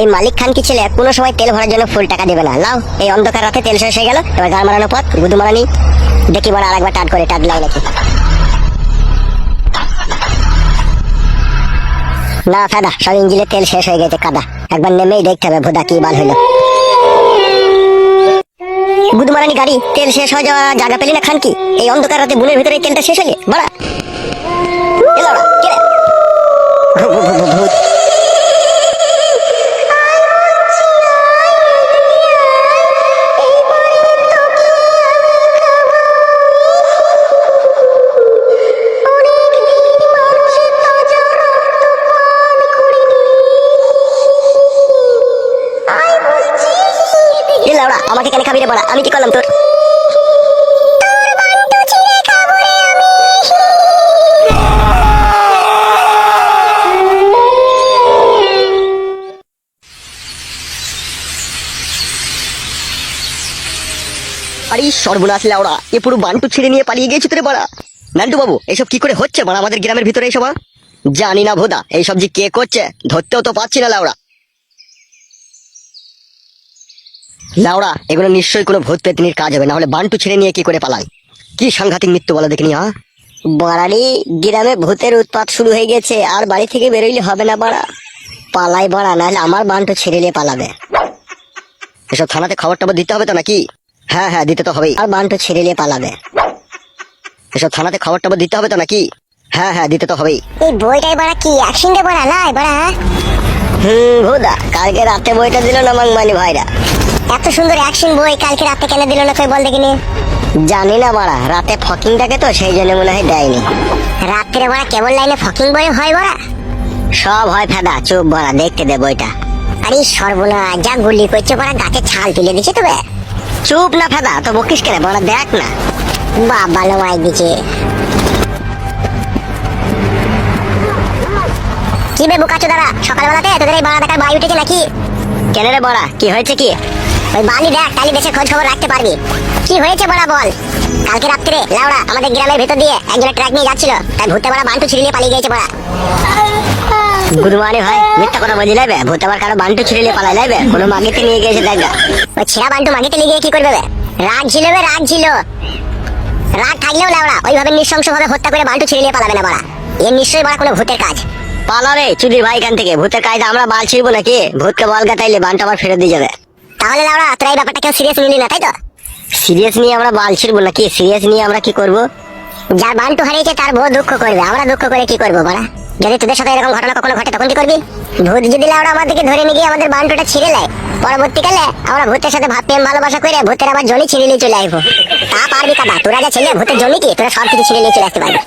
এই মালিক খান কি ছেলে? কোনো সময় তেল ভরার জন্য ফুল টাকা দেবে না। লাও এই অন্ধকার রাতে তেল শেষ হয়ে গেল, এবার গান মারানোর পর গুদু মারানি। দেখি বড় আরেকবার টাট করে, টাট লাই নাকি। না, ফাদা, সব ইঞ্জিনের তেল শেষ হয়ে গেছে, কাদা। একবার নেমেই দেখতে হবে, ভোদা কি বাল হইল। গুদমারানি গাড়ি, তেল শেষ হয়ে যাওয়া জায়গা পেলি না খান কি? এই অন্ধকার রাতে বুনের ভিতরে তেলটা শেষ হয়ে বাড়া। আমাকে কেন খাবি রে বড়া আমি কি করলাম তোর? আরে সর্বনাশ লাউড়া এ পুরো বান্টু ছিঁড়ে নিয়ে পালিয়ে গেছি তোরে বড়া। নান্টু বাবু, এসব কি করে হচ্ছে বড়া আমাদের গ্রামের ভিতরে এসব? জানি না ভোদা এই সব যে কে করছে, ধরতেও তো পাচ্ছি না লাউড়া লাউড়া এগুলো নিশ্চয়ই কোনো ভূত পেতনির কাজ হবে না হলে বান্টু ছেড়ে নিয়ে কি করে পালাই? কি সাংঘাতিক মৃত্যু বলো দেখিনি হ্যাঁ? বাড়ারি গ্রামে ভূতের উৎপাত শুরু হয়ে গেছে আর বাড়ি থেকে বেরোইলে হবে না বাড়া। পালাই বাড়া নাহলে আমার বান্টু ছেড়ে নিয়ে পালাবে। এসব থানাতে খবর টবর দিতে হবে তো নাকি? হ্যাঁ হ্যাঁ দিতে তো হবেই। আর বান্টু ছেড়ে নিয়ে পালাবে। এসব থানাতে খবর টবর দিতে হবে তো নাকি? হ্যাঁ হ্যাঁ দিতে তো হবেই। এই বইটাই বড়া কি অ্যাকশন দে বড়া লাই বড়া হুম ভোদা কালকে রাতে বইটা দিল না মাংমানি ভাইরা। এত সুন্দর অ্যাকশন বই কালকে রাতে কেন দিল না তুই বল দেখিনি? জানি না বাড়া রাতে ফকিং থাকে তো সেই জন্য মনে হয় দেয়নি। রাত্রে বড়া কেবল লাইনে ফকিং বই হয় বড়া? সব হয় ফেদা চুপ বড়া দেখতে দে বইটা। আরে সর্বনাশ যা গুলি করছে বড়া গাছে ছাল তুলে দিচ্ছে তবে। চুপ না ফেদা তো বকিস কেন বড়া দেখ না। বাবা লো মাই দিচ্ছে কি বে বুকাচো দাদা সকালবেলাতে তোদের এই বাড়া দেখার বাড়ি উঠেছে নাকি? কেন রে বড়া? কি হয়েছে কি? ওই বালি দেখ দেশে খোঁজ খবর রাখতে পারবি। কি হয়েছে বড়া বল? কালকে রাত্রে লাউড়া আমাদের গ্রামের ভেতর দিয়ে একজনের ট্রাক নিয়ে যাচ্ছিল। তাই ভূতে বড়া বান্টু ছিঁড়ে নিয়ে পালিয়ে গেছে বড়া। গুদমানি ভাই মিথ্যা কথা বলি লাইবে ভূত আবার কারও বান্টু ছিঁড়ে পালাই লাইবে কোনো মাগিতে নিয়ে গেছে দেখা ওই ছেঁড়া বান্টু মাগিতে লিগে কি করবে? রাগ ছিল বে রাগ ছিল। রাগ থাকলেও লাউড়া ওইভাবে নৃশংস ভাবে হত্যা করে বান্টু ছিঁড়ে নিয়ে পালাবে না বড়া। এর নিশ্চয়ই বড়া কোনো ভূতের কাজ। পালাবে চুরি ভাই এখান থেকে। ভূতের কায়দা আমরা বাল ছিড়বো নাকি? ভূতকে বল গাতাইলে বানটা আবার ফেরত দিয়ে যাবে। তাহলে লাউরা, তোরা এই ব্যাপারটা কেউ সিরিয়াস নিলি না, তাই তো? সিরিয়াস নিয়ে আমরা বাল ছিড়বো নাকি? সিরিয়াস নিয়ে আমরা কি করব? যার বান্টু হারিয়েছে, তার বউ দুঃখ করবে। আমরা দুঃখ করে কি করব বলা যদি তোদের সাথে এরকম ঘটনা কখনো ঘটে, তখন কি করবি? ভূত যদি লাউড়া আমাদেরকে ধরে নিয়ে গিয়ে আমাদের বান্টুটা ছিঁড়ে নেয় পরবর্তীকালে আমরা ভূতের সাথে ভাব প্রেম ভালোবাসা করে ভূতের আবার জলি ছিঁড়ে নিয়ে চলে আসব। তা পারবি কাদা? তোরা যা ছেলে, ভূতের জমি কি? তোরা সব কিছু ছিঁড়ে নিয়ে চলে আসতে পারবি।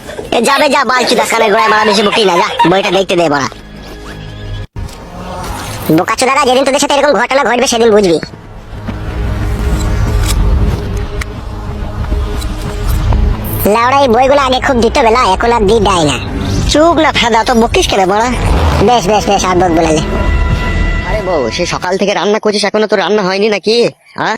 যাবে যা বাল চুদা কানে গোড়ায় মারা বেশি বকি না, যা। বইটা দেখতে দে বড়া। বোকাচো দাদা, যেদিন তোদের সাথে এরকম ঘটনা ঘটবে সেদিন বুঝবি। লাউড়া, এই বইগুলো আগে খুব দিত বেলা, এখন আর দি দেয় না। চুপ না ফেদা তো বকিস কেন বড়া? বেশ বেশ বেশ, আর বক বলালে আরে বউ সে সকাল থেকে রান্না করছিস এখনও তো রান্না হয়নি নাকি? হ্যাঁ?